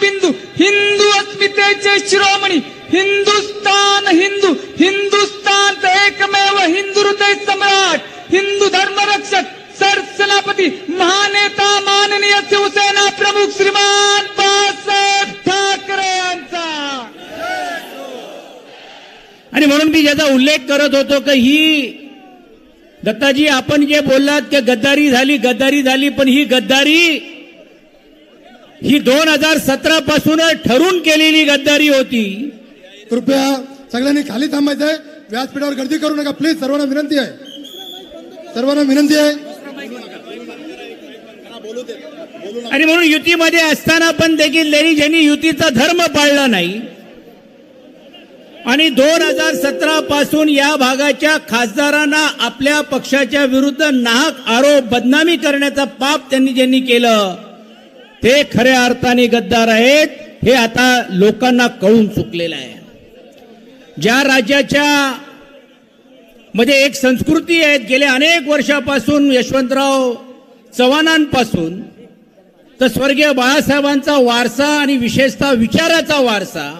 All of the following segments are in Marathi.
बिंदू हिंदू अस्मितेचे शिरोमणी हिंदुस्तान हिंदू हिंदुस्तान एकमेव हिंदू हृदय सम्राट हिंदू धर्मरक्षक सरसेनापती महानेता माननीय शिवसेना प्रमुख श्रीमान बाळासाहेब ठाकरे यांचा आणि म्हणून मी ज्याचा उल्लेख करत होतो की ही दत्ताजी आपण जे बोललात की गद्दारी झाली गद्दारी झाली पण ही गद्दारी ही दोन हजार सतरा पासून ठरून केलेली गद्दारी होती. कृपया सगळ्यांनी खाली थांबायचंय. व्यासपीठावर गर्दी करू नका. प्लीज सर्वांना विनंती आहे. सर्वांना विनंती आहे. आणि म्हणून युतीमध्ये असताना पण देखील त्यांनी ज्यांनी युतीचा धर्म पाळला नाही. आणि दोन हजार सतरा पासून या भागाच्या खासदारांना आपल्या पक्षाच्या विरुद्ध नाहक आरोप बदनामी करण्याचा पाप त्यांनी ज्यांनी केलं. ते खऱ्या अर्थाने गद्दार आहेत हे आता लोकांना कळून चुकलेलं आहे. ज्या राज्याच्या मध्ये एक संस्कृती आहे गेल्या अनेक वर्षापासून यशवंतराव चव्हाणांपासून तर स्वर्गीय बाळासाहेबांचा वारसा आणि विशेषतः विचाराचा वारसा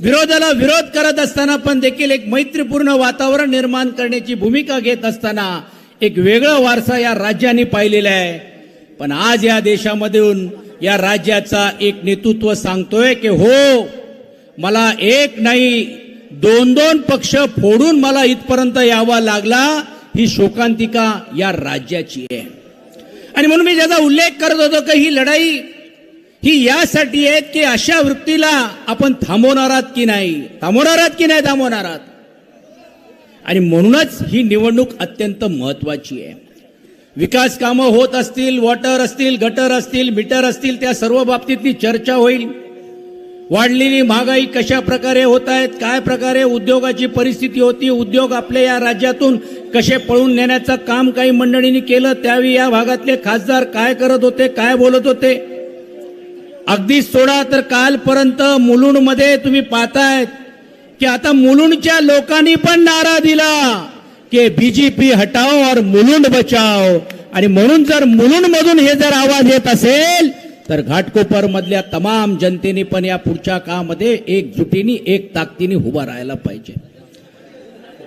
विरोधाला विरोध करत असताना पण देखील एक मैत्रीपूर्ण वातावरण निर्माण करण्याची भूमिका घेत असताना एक वेगळा वारसा या राज्याने पाहिलेला आहे. पण आज या देशामधून या राज्याचा एक नेतृत्व सांगतोय की हो मला एक नाही दोन दोन पक्ष फोडून मला इथपर्यंत यावा लागला ही शोकांतिका या राज्याची आहे. आणि म्हणून मी ज्याचा उल्लेख करत होतो की ही लढाई ही यासाठी आहे की अशा वृत्तीला आपण थांबवणार आहात की नाही? थांबवणार आहात की नाही थांबवणार आहात? आणि म्हणूनच ही निवडणूक अत्यंत महत्वाची आहे. विकास कामं होत असतील वॉटर असतील गटर असतील मीटर असतील त्या सर्व बाबतीतली चर्चा होईल. वाढलेली महागाई कशा प्रकारे होत आहेत काय प्रकारे उद्योगाची परिस्थिती होती उद्योग आपल्या या राज्यातून कसे पळून नेण्याचं काम काही मंडळींनी केलं त्यावेळी या भागातले खासदार काय करत होते काय बोलत होते? अगदीच सोडा तर कालपर्यंत मुलुंडमध्ये तुम्ही पाहतायत की आता मुलुंडच्या लोकांनी पण नारा दिला. की बीजेपी हटाओ और मुलुंड बचाओ. आणि म्हणून जर मुलुंड मधून हे जर आवाज येत असेल तर घाटकोपर मधल्या तमाम जनतेने पण या पुढच्या काळामध्ये एकजुटीने एक ताकदीने उभा राहायला पाहिजे.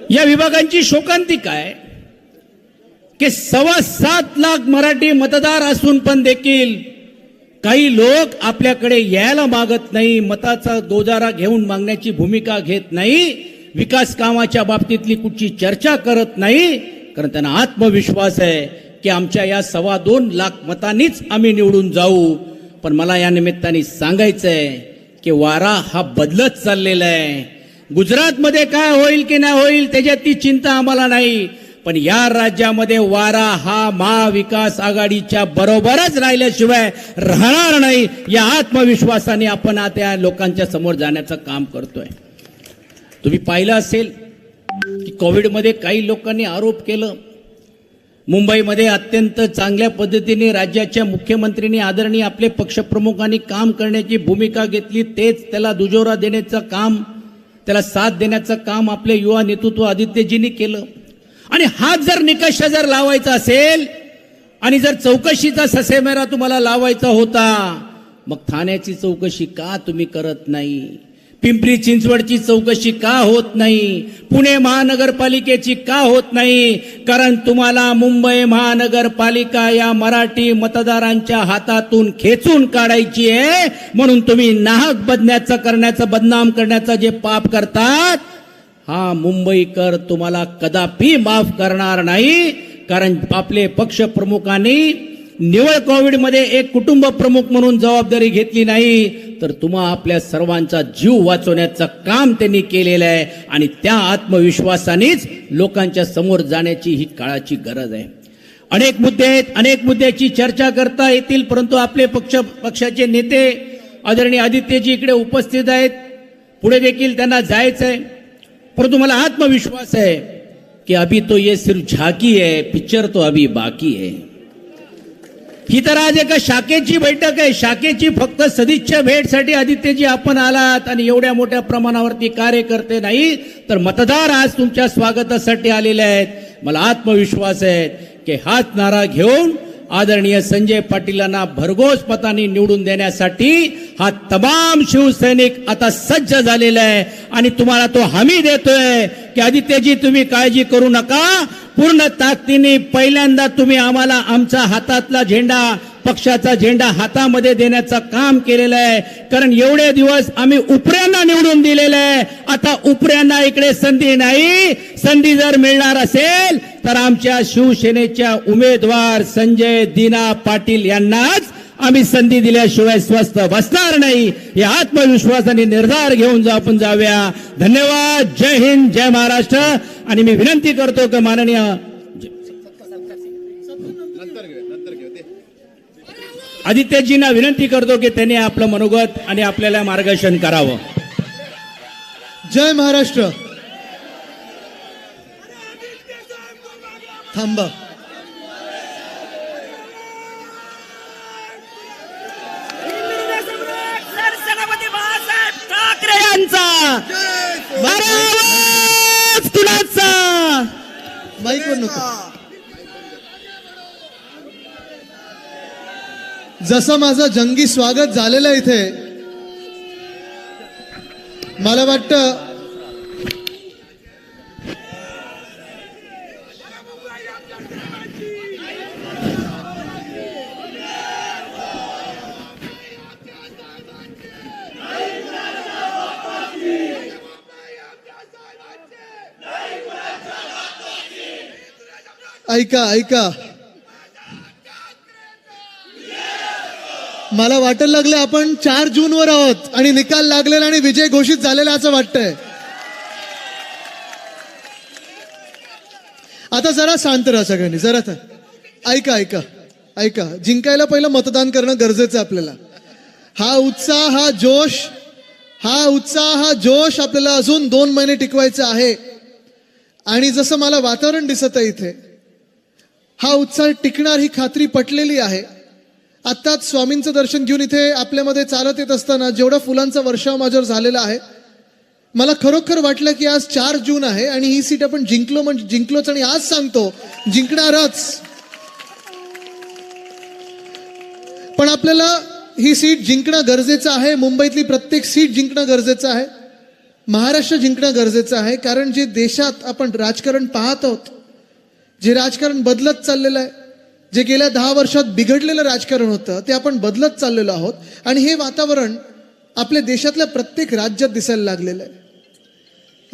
या विभागांची शोकांती काय? की सव्वा सात लाख मराठी मतदार असून पण देखील काही लोक आपल्याकडे यायला मागत नाही मताचा दोजारा घेऊन मागण्याची भूमिका घेत नाही. विकास कामाच्या बाबतीतली कुठची चर्चा करत नाही कारण त्यांना आत्मविश्वास आहे की आमच्या या सव्वा दोन लाख मतांनीच आम्ही निवडून जाऊ. पण मला या निमित्ताने सांगायचं आहे की वारा हा बदलत चाललेला आहे. गुजरातमध्ये काय होईल की नाही होईल त्याच्यात चिंता आम्हाला नाही पण या राज्यामध्ये वारा हा महाविकास आघाडीच्या बरोबरच राहिल्याशिवाय राहणार नाही. या आत्मविश्वासाने आपण आता लोकांच्या समोर जाण्याचं काम करतोय. तुम्ही पाहिलं असेल की कोविडमध्ये काही लोकांनी आरोप केलं. मुंबईमध्ये अत्यंत चांगल्या पद्धतीने राज्याच्या मुख्यमंत्र्यांनी आदरणीय आपले पक्षप्रमुखांनी काम करण्याची भूमिका घेतली तेच त्याला दुजोरा देण्याचं काम त्याला साथ देण्याचं काम आपले युवा नेतृत्व आदित्यजींनी केलं. आणि हाच जर निकष जर लावायचा असेल आणि जर चौकशीचा ससेमेरा तुम्हाला लावायचा होता मग ठाण्याची चौकशी का तुम्ही करत नाही? पिंपरी चिंचवडची चौकशी का होत नाही? पुणे महानगरपालिकेची का होत नाही? कारण तुम्हाला मुंबई महानगरपालिका या मराठी मतदारांच्या हातातून खेचून काढायची आहे. म्हणून तुम्ही नाहक बदण्याचं करण्याचं बदनाम करण्याचं जे पाप करतात हा मुंबईकर तुम्हाला कदापि माफ करणार नाही. कारण आपले पक्ष प्रमुखांनी निवळ कोविडमध्ये एक कुटुंब प्रमुख म्हणून जबाबदारी घेतली नाही. तर तुम्हा आपल्या सर्वांचा जीव वाचवण्याचं काम त्यांनी केलेलं आहे आणि त्या आत्मविश्वासानेच लोकांच्या समोर जाण्याची ही काळाची गरज आहे. अनेक मुद्दे आहेत अनेक मुद्द्याची चर्चा करता येतील परंतु आपले पक्ष पक्षाचे नेते आदरणीय आदित्यजी इकडे उपस्थित आहेत. पुढे देखील त्यांना जायचं आहे. परंतु मला आत्मविश्वास आहे की अभी तो ये सिर्फ झाकी है पिक्चर तो अभी बाकी है. ही तर आज एका शाखेची बैठक आहे. शाखेची फक्त सदिच्छा भेटसाठी आदित्यजी आपण आलात आणि एवढ्या मोठ्या प्रमाणावरती कार्यकर्ते नाही तर मतदार आज तुमच्या स्वागतासाठी आलेले आहेत. मला आत्मविश्वास आहे की हाच नारा घेऊन आदरणीय संजय पाटीलांना भरघोस मतांनी निवडून देण्यासाठी हा तमाम शिवसैनिक आता सज्ज झालेला आहे. आणि तुम्हाला तो हमी देतोय की आदित्यजी तुम्ही काळजी करू नका. पूर्ण ताकदीने पहिल्यांदा तुम्ही आम्हाला आमचा हातातला झेंडा पक्षाचा झेंडा हातामध्ये देण्याचं काम केलेलं आहे. कारण एवढे दिवस आम्ही उपऱ्यांना निवडून दिलेलं आहे. आता उपऱ्यांना इकडे संधी नाही. संधी जर मिळणार असेल तर आमच्या शिवसेनेच्या उमेदवार संजय दिना पाटील यांनाच आम्ही संधी दिल्याशिवाय स्वस्त बसणार नाही. या आत्मविश्वासाने निर्धार घेऊन जा आपण जाऊया. धन्यवाद. जय हिंद जय महाराष्ट्र. आणि मी विनंती करतो की माननीय आदित्यजींना विनंती करतो की त्यांनी आपलं मनोगत आणि आपल्याला मार्गदर्शन करावं. जय महाराष्ट्र थांबा सरसेनापती बाळासाहेब ठाकरे यांचा आवाज कुणाचा माईक वर नको. जसं माझं जंगी स्वागत झालेलं इथे मला वाटतं ऐका ऐका. मला वाटायला लागलं आपण चार जून वर आहोत आणि निकाल लागलेला आणि विजय घोषित झालेला असं वाटतंय. आता जरा शांत राहा सगळ्यांनी जरा था ऐका ऐका ऐका. जिंकायला पहिलं मतदान करणं गरजेचं आहे आपल्याला. हा उत्साह हा जोश हा उत्साह हा जोश आपल्याला अजून दोन महिने टिकवायचा आहे. आणि जसं मला वातावरण दिसत आहे इथे हा उत्साह टिकणार ही खात्री पटलेली आहे. आत्ताच स्वामींचं दर्शन घेऊन इथे आपल्यामध्ये चालत येत असताना जेवढा फुलांचा वर्षाव माझ्यावर झालेला आहे मला खरोखर वाटलं की आज चार जून आहे आणि ही सीट आपण जिंकलो म्हणजे जिंकलोच आणि आज सांगतो जिंकणारच. पण आपल्याला ही सीट जिंकणं गरजेचं आहे मुंबईतली प्रत्येक सीट जिंकणं गरजेचं आहे महाराष्ट्र जिंकणं गरजेचं आहे कारण जे देशात आपण राजकारण पाहत आहोत जे राजकारण बदलत चाललेलं आहे जे गेल्या दहा वर्षात बिघडलेलं राजकारण होतं ते आपण बदलत चाललेलो आहोत. आणि हे वातावरण आपल्या देशातल्या प्रत्येक राज्यात दिसायला लागलेलं आहे.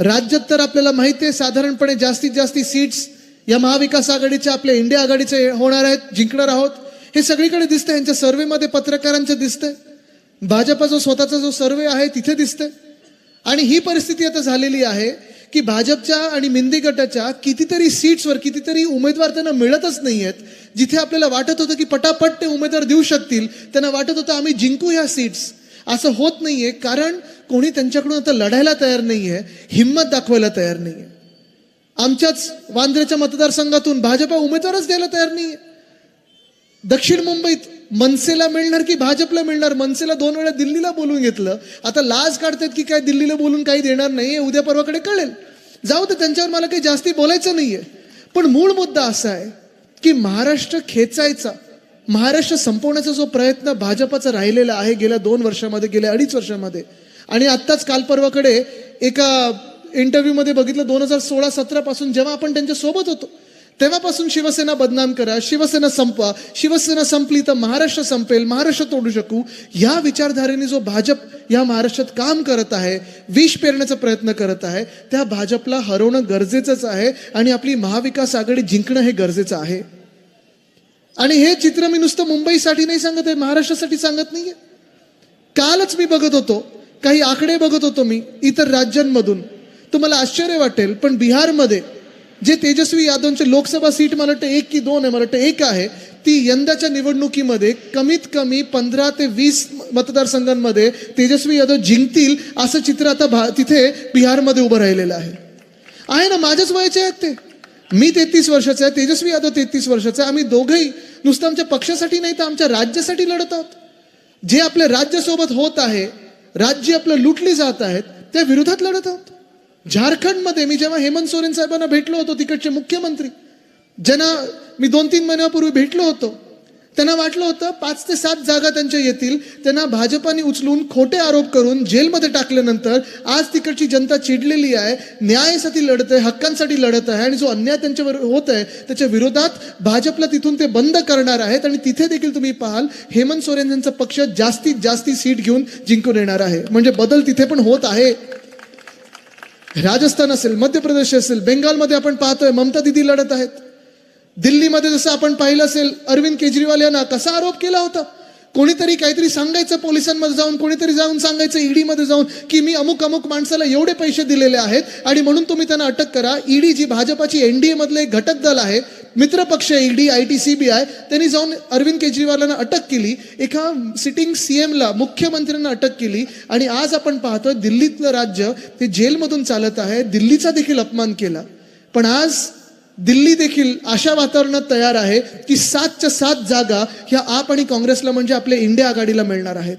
राज्यात तर आपल्याला माहिती आहे साधारणपणे जास्तीत जास्त सीट्स या महाविकास आघाडीच्या आपल्या इंडिया आघाडीचे होणार आहेत जिंकणार आहोत. हे सगळीकडे दिसतंय यांच्या सर्वेमध्ये पत्रकारांचं दिसतंय. भाजपा जो स्वतःचा जो सर्वे आहे तिथे दिसतंय. आणि ही परिस्थिती आता झालेली आहे की भाजपच्या आणि मिंदी गटाच्या कितीतरी सीट्सवर कितीतरी उमेदवार त्यांना मिळतच नाही आहेत जिथे आपल्याला वाटत होतं की पटापट ते उमेदवार देऊ शकतील त्यांना वाटत होतं आम्ही जिंकू ह्या सीट्स असं होत नाही आहे कारण कोणी त्यांच्याकडून आता लढायला तयार नाही आहे हिंमत दाखवायला तयार नाही आहे आमच्याच वांद्र्याच्या मतदारसंघातून भाजपा उमेदवारच द्यायला तयार नाहीये. दक्षिण मुंबईत मनसेला मिळणार की भाजपला मिळणार? मनसेला दोन वेळा दिल्लीला बोलून घेतलं. आता लाज काढतात की काय दिल्लीला बोलून काही देणार नाही उद्या परवाकडे कळेल. जाऊ तर त्यांच्यावर मला काही जास्ती बोलायचं नाही आहे पण मूळ मुद्दा असा आहे की महाराष्ट्र खेचायचा. महाराष्ट्र संपवण्याचा जो प्रयत्न भाजपाचा राहिलेला आहे गेल्या दोन वर्षामध्ये गेल्या अडीच वर्षामध्ये. आणि आत्ताच काल परवाकडे एका इंटरव्ह्यूमध्ये बघितलं दोन हजार सोळा सतरापासून जेव्हा आपण त्यांच्यासोबत होतो तेव्हापासून शिवसेना बदनाम करा शिवसेना संपवा शिवसेना संपली तर महाराष्ट्र संपेल महाराष्ट्र तोडू शकू या विचारधारेने जो भाजप या महाराष्ट्रात काम करत आहे विष पेरण्याचा प्रयत्न करत आहे त्या भाजपला हरवणं गरजेचंच आहे आणि आपली महाविकास आघाडी जिंकणं हे गरजेचं आहे. आणि हे चित्र मी नुसतं मुंबईसाठी नाही सांगत आहे महाराष्ट्रासाठी सांगत नाहीये. कालच मी बघत होतो काही आकडे बघत होतो मी इतर राज्यांमधून. तुम्हाला आश्चर्य वाटेल पण बिहारमध्ये जे तेजस्वी यादवचे लोकसभा सीट मला वाटतं एक की दोन आहे मला वाटतं एक आहे ती यंदाच्या निवडणुकीमध्ये कमीत कमी पंधरा ते वीस मतदारसंघांमध्ये तेजस्वी यादव जिंकतील असं चित्र आता भा तिथे बिहारमध्ये उभं राहिलेलं आहे. आहे ना माझ्याच वयाचे आहेत ते. मी तेहतीस वर्षाचे आहे तेजस्वी यादव तेहतीस वर्षाचा आहे आम्ही दोघंही नुसतं आमच्या पक्षासाठी नाही तर आमच्या राज्यासाठी लढत आहोत. जे आपल्या राज्यासोबत होत आहे राज्य आपलं लुटली जात आहेत त्या विरोधात लढत आहोत. झारखंडमध्ये मी जेव्हा हेमंत सोरेन साहेबांना भेटलो होतो तिकडचे मुख्यमंत्री ज्यांना मी दोन तीन महिन्यापूर्वी भेटलो होतो त्यांना वाटलं होतं पाच ते सात जागा त्यांच्या येतील त्यांना भाजपाने उचलून खोटे आरोप करून जेलमध्ये टाकल्यानंतर आज तिकडची जनता चिडलेली आहे न्यायासाठी लढत आहे हक्कांसाठी लढत आहे आणि जो अन्याय त्यांच्यावर होत आहे त्याच्या विरोधात भाजपला तिथून ते बंद करणार आहेत आणि तिथे देखील तुम्ही पाहाल हेमंत सोरेन यांचा पक्ष जास्तीत जास्ती सीट घेऊन जिंकून येणार आहे. म्हणजे बदल तिथे पण होत आहे. राजस्थान असेल मध्य प्रदेश असेल बेंगालमध्ये आपण पाहतोय ममता दिदी लढत आहेत. दिल्लीमध्ये जसं आपण पाहिलं असेल अरविंद केजरीवाल यांना कसा आरोप केला होता? कोणीतरी काहीतरी सांगायचं पोलिसांमध्ये जाऊन कोणीतरी जाऊन सांगायचं ईडीमध्ये जाऊन की मी अमुक अमुक माणसाला एवढे पैसे दिलेले आहेत आणि म्हणून तुम्ही त्यांना अटक करा. ईडी जी भाजपाची एनडीए मधलं एक घटक दल आहे मित्रपक्ष ED I T C B I त्यांनी जाऊन अरविंद केजरीवालांना अटक केली. एका सिटिंग सीएमला मुख्यमंत्र्यांना अटक केली. आणि आज आपण पाहतोय दिल्लीतलं राज्य ते जेलमधून चालत आहे. दिल्लीचा देखील अपमान केला. पण आज दिल्ली देखील अशा वातावरणात तयार आहे की सातच्या सात जागा ह्या आप आणि काँग्रेसला म्हणजे आपल्या इंडिया आघाडीला मिळणार आहेत.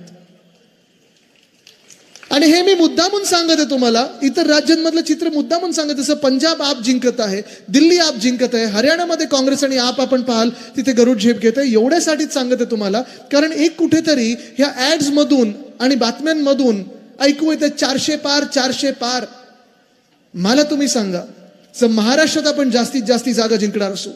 आणि हे मी मुद्दामून सांगत आहे तुम्हाला इतर राज्यांमधलं चित्र मुद्दामून सांगत. जसं पंजाब आप जिंकत आहे दिल्ली आप जिंकत आहे हरियाणामध्ये काँग्रेस आणि आप आपण पाहाल तिथे गरुड झेप घेत आहे. एवढ्यासाठीच सांगत आहे तुम्हाला कारण एक कुठेतरी ह्या ॲड्समधून आणि बातम्यांमधून ऐकू येते चारशे पार चारशे पार. मला तुम्ही सांगा जर महाराष्ट्रात आपण जास्तीत जास्ती जागा जिंकणार असू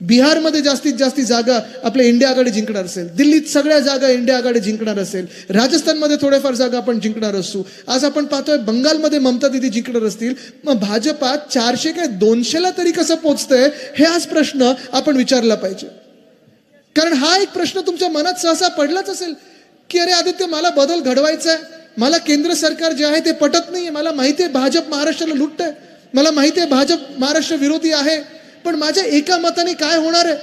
बिहारमध्ये जास्तीत जास्ती जागा आपल्या इंडिया आघाडी जिंकणार असेल दिल्लीत सगळ्या जागा इंडिया आघाडी जिंकणार असेल राजस्थानमध्ये थोड्याफार जागा आपण जिंकणार असू आज आपण पाहतोय बंगालमध्ये ममता दिदी जिंकणार असतील मग भाजपा चारशे काय दोनशेला तरी कसं पोचतंय हे आज प्रश्न आपण विचारला पाहिजे कारण हा एक प्रश्न तुमच्या मनात सहसा पडलाच असेल की अरे आदित्य मला बदल घडवायचा आहे मला केंद्र सरकार जे आहे ते पटत नाही मला माहिती आहे भाजप महाराष्ट्राला लुटत आहे मला माहिती आहे भाजप महाराष्ट्र विरोधी आहे पण माझ्या एका मताने काय होणार आहे?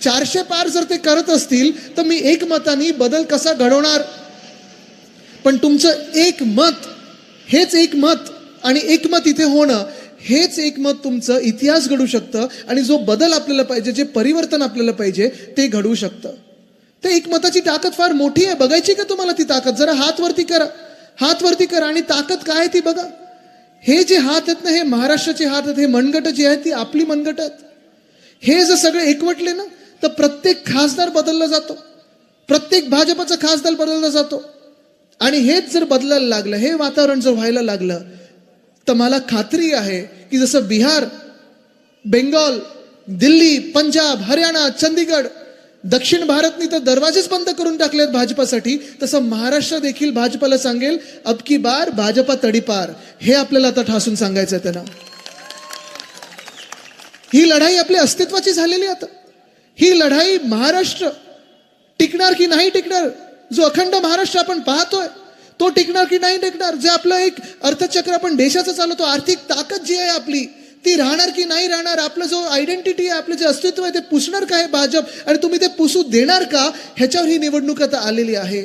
चारशे पार जर ते करत असतील तर मी एक मताने बदल कसा घडवणार? पण तुमचं एक मत हेच एक मत आणि एक मत इथे होणं हेच एक मत तुमचं इतिहास घडू शकतं आणि जो बदल आपल्याला पाहिजे जे परिवर्तन आपल्याला पाहिजे ते घडवू शकतं. ते एक मताची ताकद फार मोठी आहे. बघायची का तुम्हाला ती ताकद? जरा हात वरती करा. हात वरती करा आणि ताकद काय आहे ती बघा. हे जे हात आहेत ना हे महाराष्ट्राचे हात आहेत हे मनगट जी आहेत ती आपली मनगट आहेत. हे जर सगळे एकवटले ना तर प्रत्येक खासदार बदलला जातो. प्रत्येक भाजपचा खासदार बदलला जातो. आणि हेच जर बदलायला लागलं हे वातावरण जर व्हायला लागलं तर मला खात्री आहे की जसं बिहार बेंगॉल दिल्ली पंजाब हरियाणा चंदीगड दक्षिण भारतनी तर दरवाजेच बंद करून टाकलेत भाजपासाठी. तसं महाराष्ट्र देखील भाजपाला सांगेल अब की बार भाजपा तडीपार हे आपल्याला आता ठासून सांगायचं आहे त्यांना. ही लढाई आपल्या अस्तित्वाची झालेली आता. ही लढाई महाराष्ट्र टिकणार की नाही टिकणार जो अखंड महाराष्ट्र आपण पाहतोय तो टिकणार की नाही टिकणार जे आपलं एक अर्थचक्र आपण देशाचं चालवतो आर्थिक ताकद जी आहे आपली ती राहणार की नाही राहणार? आपलं जो आयडेंटिटी आहे आपलं जे अस्तित्व आहे ते पुसणार का हे भाजप? आणि तुम्ही ते पुसू देणार का? ह्याच्यावर ही निवडणूक आता आलेली आहे.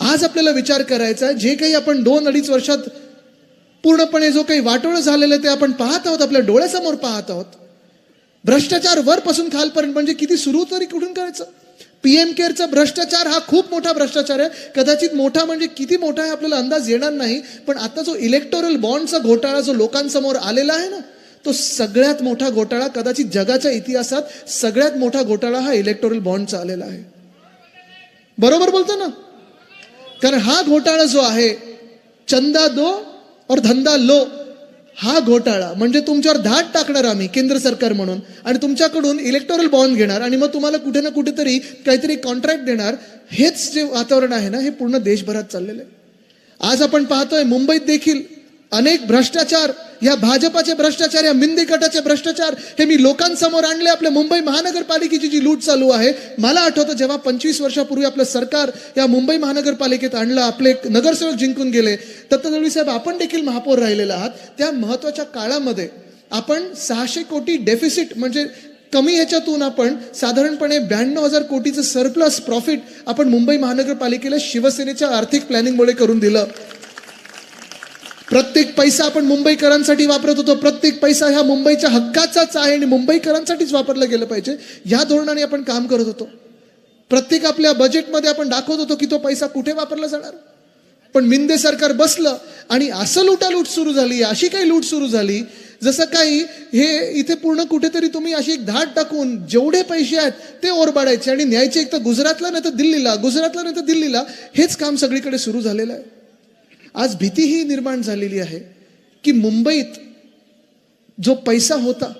आज आपल्याला विचार करायचा आहे जे काही आपण दोन अडीच वर्षात पूर्णपणे जो काही वाटोळं झालेलं आहे ते आपण पाहत आहोत आपल्या डोळ्यासमोर पाहत आहोत. भ्रष्टाचार वरपासून खालपर्यंत म्हणजे किती सुरू तरी कुठून करायचं? पी एम केअरचा भ्रष्टाचार हा खूप मोठा भ्रष्टाचार आहे. कदाचित मोठा म्हणजे किती मोठा आहे आपल्याला अंदाज येणार नाही पण आता जो इलेक्टोरल बॉन्डचा घोटाळा जो लोकांसमोर आलेला आहे ना तो सगळ्यात मोठा घोटाळा कदाचित जगाच्या इतिहासात सगळ्यात मोठा घोटाळा हा इलेक्टोरल बॉन्डचा आलेला आहे. बरोबर बोलतो ना? कारण हा घोटाळा जो आहे चंदा दो और धंदा लो हा घोटाळा म्हणजे तुमच्यावर धाड टाकणार आम्ही केंद्र सरकार म्हणून. आणि तुमच्याकडून इलेक्टोरल बॉन्ड घेणार आणि मग तुम्हाला कुठे ना कुठेतरी काहीतरी कॉन्ट्रॅक्ट देणार. हेच जे वातावरण आहे ना हे पूर्ण देशभरात चाललेलं आहे. आज आपण पाहतोय मुंबईत देखील अनेक भ्रष्टाचार या भाजपाचे भ्रष्टाचार या मिंदी गटाचे भ्रष्टाचार हे मी लोकांसमोर आणले. आपल्या मुंबई महानगरपालिकेची जी लूट चालू आहे मला आठवतं जेव्हा पंचवीस वर्षापूर्वी आपलं सरकार या मुंबई महानगरपालिकेत आणलं आपले एक नगरसेवक जिंकून गेले. दत्तदळवी साहेब आपण देखील महापौर राहिलेला आहात. त्या महत्त्वाच्या काळामध्ये आपण सहाशे कोटी डेफिसिट म्हणजे कमी ह्याच्यातून आपण साधारणपणे ब्याण्णव हजार कोटीचं सरप्लस प्रॉफिट आपण मुंबई महानगरपालिकेला शिवसेनेच्या आर्थिक प्लॅनिंगमुळे करून दिलं. प्रत्येक पैसा आपण मुंबईकरांसाठी वापरत होतो. प्रत्येक पैसा ह्या मुंबईच्या हक्काचाच आहे आणि मुंबईकरांसाठीच वापरलं गेलं पाहिजे. या धोरणाने आपण काम करत होतो. प्रत्येक आपल्या बजेटमध्ये आपण दाखवत होतो की तो पैसा कुठे वापरला जाणार. पण मिंदे सरकार बसलं आणि असं लुटालूट सुरू झाली अशी काही लूट सुरू झाली जसं काही हे इथे पूर्ण कुठेतरी तुम्ही अशी एक धाड टाकून जेवढे पैसे आहेत ते ओरबाडायचे आणि न्यायचे एक तर गुजरातला नाही तर दिल्लीला गुजरातला नाही तर दिल्लीला हेच काम सगळीकडे सुरू झालेलं आहे. आज भीती ही निर्माण झालेली आहे की मुंबईत जो पैसा होता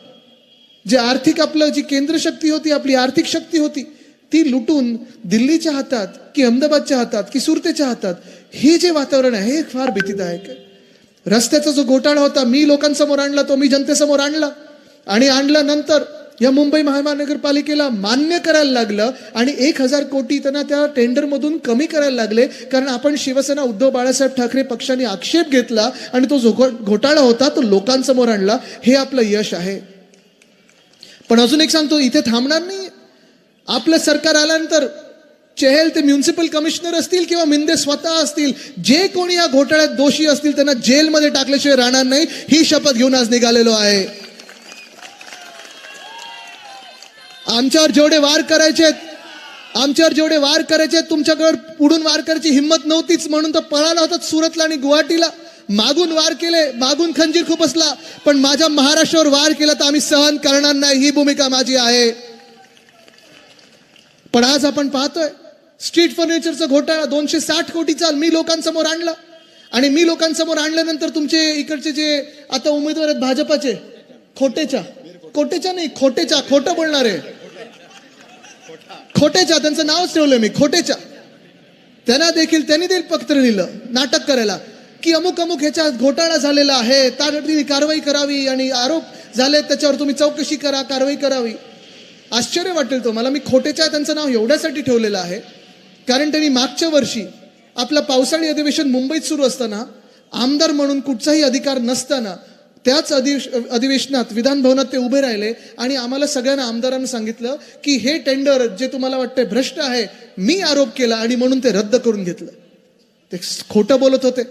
जे आर्थिक आपलं जी केंद्र शक्ती होती आपली आर्थिक शक्ती होती ती लुटून दिल्लीच्या हातात की अहमदाबादच्या हातात की सुरतेच्या हातात हे जे वातावरण आहे हे फार भीतीदायक आहे. रस्त्याचा जो घोटाळा होता मी लोकांसमोर आणला तो मी जनतेसमोर आणला आणि आणल्यानंतर या मुंबई महानगरपालिकेला मान्य करायला लागलं आणि एक हजार कोटी त्यांना त्या टेंडरमधून कमी करायला लागले. कारण आपण शिवसेना उद्धव बाळासाहेब ठाकरे पक्षाने आक्षेप घेतला आणि तो जो घोटाळा होता तो लोकांसमोर आणला. हे आपलं यश आहे. पण अजून एक सांगतो इथे थांबणार नाही. आपलं सरकार आल्यानंतर चेहल ते म्युन्सिपल कमिशनर असतील किंवा मिंदे स्वतः असतील जे कोणी या घोटाळ्यात दोषी असतील त्यांना जेलमध्ये टाकल्याशिवाय राहणार नाही. ही शपथ घेऊन आज निघालेलो आहे. आमच्यावर जेवढे वार करायचे आमच्यावर जेवढे वार करायचे तुमच्याकडे पुढून वार करायची हिंमत नव्हतीच. म्हणून तर पळाला होता सुरतला आणि गुवाहाटीला. मागून वार केले मागून खंजीर खूप असला पण माझ्या महाराष्ट्रावर वार केला तर आम्ही सहन करणार नाही. ही भूमिका माझी आहे. पण आज आपण पाहतोय स्ट्रीट फर्निचरचा घोटाळा दोनशे साठ कोटीचा मी लोकांसमोर आणला. आणि मी लोकांसमोर आणल्यानंतर तुमचे इकडचे जे आता उमेदवार आहेत भाजपाचे खोटेच्या. खोटेच्या नाही खोटेच्या खोटं बोलणारे. खोटेच्या त्यांचं नावच ठेवलं मी खोटेच्या. त्यांना देखील त्यांनी देखील पत्र लिहिलं नाटक करायला की अमुक अमुक ह्याच्यात घोटाळा झालेला आहे त्यावरती कारवाई करावी आणि आरोप झाले त्याच्यावर तुम्ही चौकशी करा कारवाई करावी. आश्चर्य वाटेल तो मला मी खोटेच्या त्यांचं नाव एवढ्यासाठी ठेवलेलं आहे कारण त्यांनी मागच्या वर्षी आपलं पावसाळी अधिवेशन मुंबईत सुरू असताना आमदार म्हणून कुठचाही अधिकार नसताना त्याच अधिवेश अधिवेशनात विधानभवनात ते उभे राहिले आणि आम्हाला सगळ्यांना आमदारांना सांगितलं की हे टेंडर जे तुम्हाला वाटतंय भ्रष्ट आहे मी आरोप केला आणि म्हणून ते रद्द करून घेतलं. ते खोटं बोलत होते.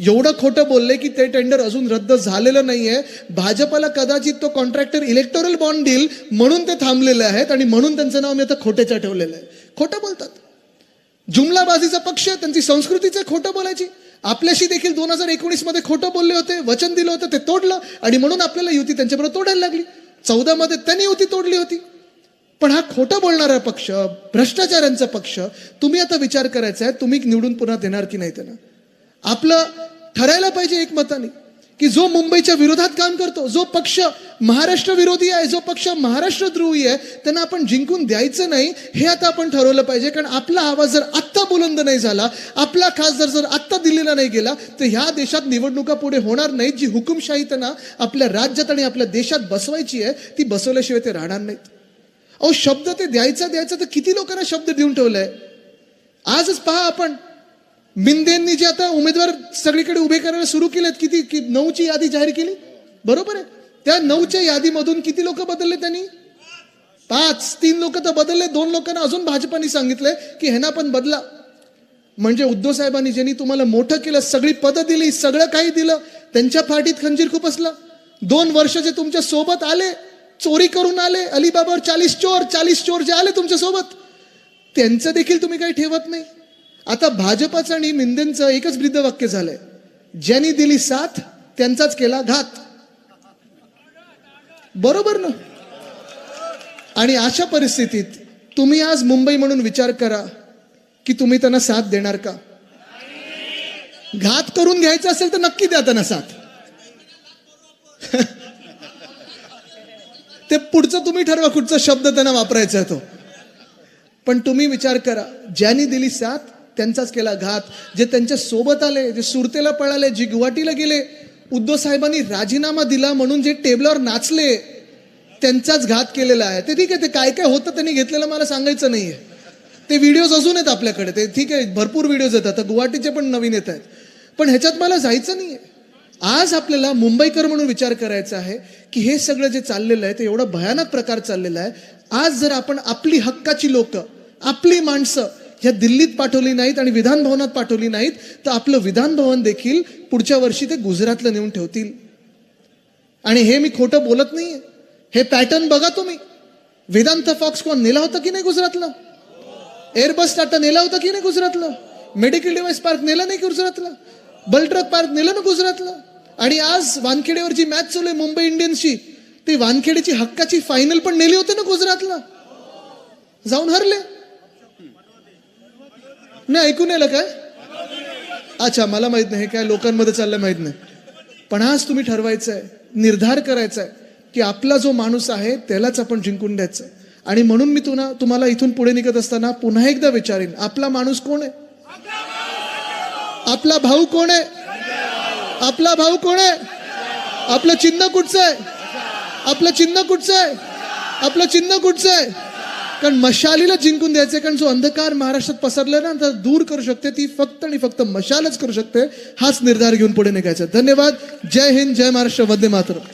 एवढं खोटं बोलले की ते टेंडर अजून रद्द झालेलं नाहीये. भाजपला कदाचित तो कॉन्ट्रॅक्टर इलेक्टोरल बॉन्ड देईल म्हणून ते थांबलेले आहेत आणि म्हणून त्यांचं नाव मी आता खोट्याच्या ठेवलेलं आहे. खोटं बोलतात. जुमलाबाजीचा पक्ष त्यांची संस्कृतीचं खोटं बोलायची. आपल्याशी देखील दोन हजार एकोणीसमध्ये खोटं बोलले होते वचन दिलं होतं ते तोडलं. आणि म्हणून आपल्याला युती त्यांच्याबरोबर तोडायला लागली. चौदामध्ये त्यांनी युती तोडली होती. पण हा खोटं बोलणारा पक्ष भ्रष्टाचारांचा पक्ष तुम्ही आता विचार करायचा आहे तुम्ही निवडून पुन्हा देणार की नाही त्यांना? आपलं ठरायला पाहिजे एक मताने की जो मुंबईच्या विरोधात काम करतो जो पक्ष महाराष्ट्र विरोधी आहे जो पक्ष महाराष्ट्र द्रोही आहे त्यांना आपण जिंकून द्यायचं नाही हे आता आपण ठरवलं पाहिजे. कारण आपला आवाज जर आत्ता बुलंद नाही झाला आपला खासदार जर आत्ता दिल्लीला नाही गेला तर ह्या देशात निवडणुका पुढे होणार नाहीत जी हुकुमशाही त्यांना आपल्या राज्यात आणि आपल्या देशात बसवायची आहे ती बसवल्याशिवाय ते राहणार नाहीत. अहो शब्द ते द्यायचा द्यायचा तर किती लोकांना शब्द देऊन ठेवलाय? आजच पहा आपण. मिंदेंनी जे आता उमेदवार सगळीकडे उभे करायला सुरू केलेत किती कि नऊची यादी जाहीर केली? बरोबर आहे. त्या नऊच्या यादीमधून किती लोक बदलले त्यांनी? पाच तीन लोक तर बदलले. दोन लोकांना अजून भाजपाने सांगितलंय की ह्यांना पण बदला. म्हणजे उद्धव साहेबांनी ज्यांनी तुम्हाला मोठं केलं सगळी पदं दिली सगळं काही दिलं त्यांच्या फाटीत खंजीर खुपसला दोन वर्ष जे तुमच्यासोबत आले चोरी करून आले अलिबाबावर चाळीस चोर चाळीस चोर जे आले तुमच्यासोबत त्यांचं देखील तुम्ही काही ठेवत नाही. आता भाजपाचं आणि मिंदेंचं एकच ब्रिद्ध वाक्य झालंय. ज्यांनी दिली साथ त्यांचाच केला घात. बरोबर ना? आणि अशा परिस्थितीत तुम्ही आज मुंबई म्हणून विचार करा की तुम्ही त्यांना साथ देणार का? घात करून घ्यायचा असेल तर नक्की द्या त्यांना साथ. ते पुढचं तुम्ही ठरवा कुठचा शब्द त्यांना वापरायचा तो. पण तुम्ही विचार करा ज्यांनी दिली साथ त्यांचाच केला घात. जे त्यांच्यासोबत आले जे सुरतेला पळाले जे गुवाहाटीला गेले उद्धव साहेबांनी राजीनामा दिला म्हणून जे टेबलावर नाचले त्यांचाच घात केलेला आहे. ते ठीक आहे ते काय काय होतं त्यांनी घेतलेलं मला सांगायचं नाहीये. ते व्हिडिओज अजून आहेत आपल्याकडे. ते ठीक आहे भरपूर व्हिडिओज येतात आता गुवाहाटीचे पण नवीन येत आहेत. पण ह्याच्यात मला जायचं नाहीये. आज आपल्याला मुंबईकर म्हणून विचार करायचा आहे की हे सगळं जे चाललेलं आहे ते एवढं भयानक प्रकार चाललेला आहे. आज जर आपण आपली हक्काची लोक आपली माणसं ह्या दिल्लीत पाठवली नाहीत आणि विधान भवनात पाठवली नाहीत तर आपलं विधान भवन देखील पुढच्या वर्षी ते गुजरातला नेऊन ठेवतील. आणि हे मी खोटं बोलत नाही हे पॅटर्न बघा तुम्ही. वेदांत फॉक्स कोण नेला होता की नाही गुजरातला? एअरबस टाटा नेला होता की नाही गुजरातला? मेडिकल डिवाइस पार्क नेला नाही गुजरातला? बलट्रक पार्क नेलं ना गुजरातला? आणि आज वानखेडेवर जी मॅच चालू आहे मुंबई इंडियन्सची ती वानखेडेची हक्काची फायनल पण नेली होती ना गुजरातला? जाऊन हरले. नाही ऐकून आलं काय? अच्छा मला माहीत नाही हे काय लोकांमध्ये चाललंय माहीत नाही. पण आज तुम्ही ठरवायचं आहे निर्धार करायचा आहे की आपला जो माणूस आहे त्यालाच आपण जिंकून द्यायचं. आणि म्हणून मी तुला तुम्हाला इथून पुढे निघत असताना पुन्हा एकदा विचारेन आपला माणूस कोण आहे? आपला भाऊ कोण आहे? आपला भाऊ कोण आहे? आपलं चिन्ह कुठचं आहे? आपलं चिन्ह कुठचं आहे? आपलं चिन्ह कुठचं आहे? कारण मशालीला जिंकून द्यायचं कारण जो अंधकार महाराष्ट्रात पसरला ना तर दूर करू शकते ती फक्त आणि फक्त मशालच करू शकते हाच निर्धार घेऊन पुढे निघायचा धन्यवाद. जय हिंद जय महाराष्ट्र. वंदे मातरम.